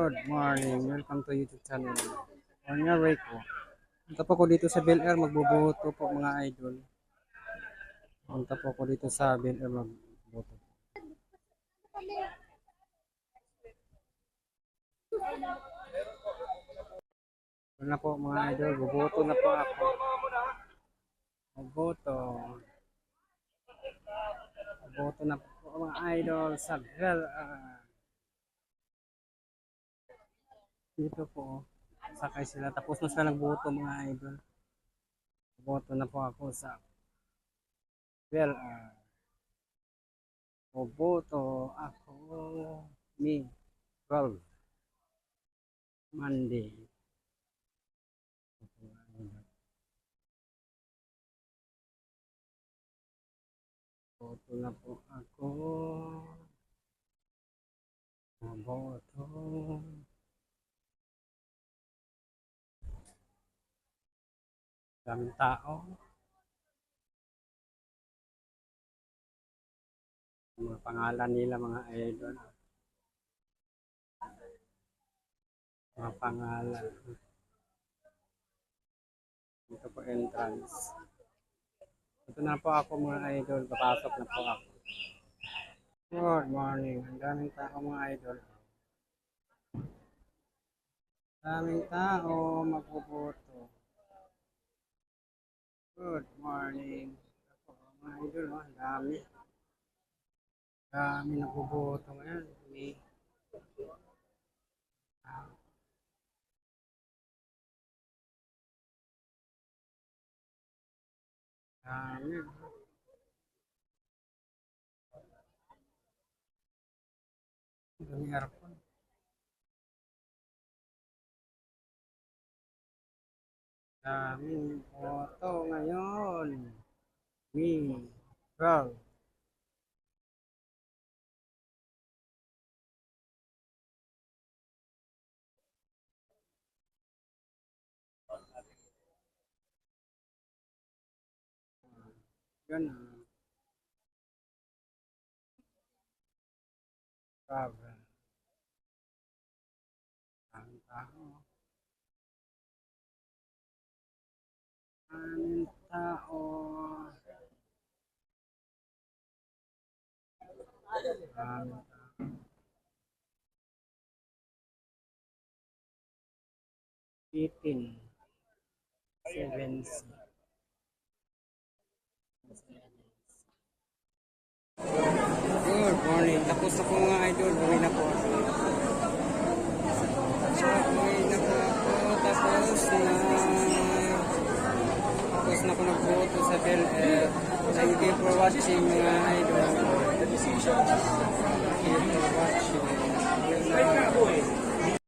Good morning. Welcome to YouTube channel. Way po. Punta po ko dito sa Bel Air. Magbubuto po mga idol. Punta po ko dito sa Bel Air. Magbubuto. Ito na po mga idol. Bubuto na po ako. Magbuto. Magbuto na po mga idol sa Bel Air. Dito po, sakay sila. Tapos na sila nagboto mga idol. Boto na po ako sa well, uh, boto ako ni 12 Monday. Boto na po ako. Boto. Daming tao. Mga pangalan nila mga idol. Mga pangalan. Ito po entrance. Ito na po ako mga idol. Papasok na po ako. Good morning. Ang daming tao mga idol. Daming tao magpuputo. Good morning. Mga idol, oh, ang dami. Dami ngayon. Dami. Dami aircon. Daming boto ngayon. Well, yun ah. Travel. Ang tao. Ang tao. Ang. Eighteen. Seven. Good morning. Tapos na po mga idol. Ako nagboto sa Bel Air. Thank you for watching mga idol.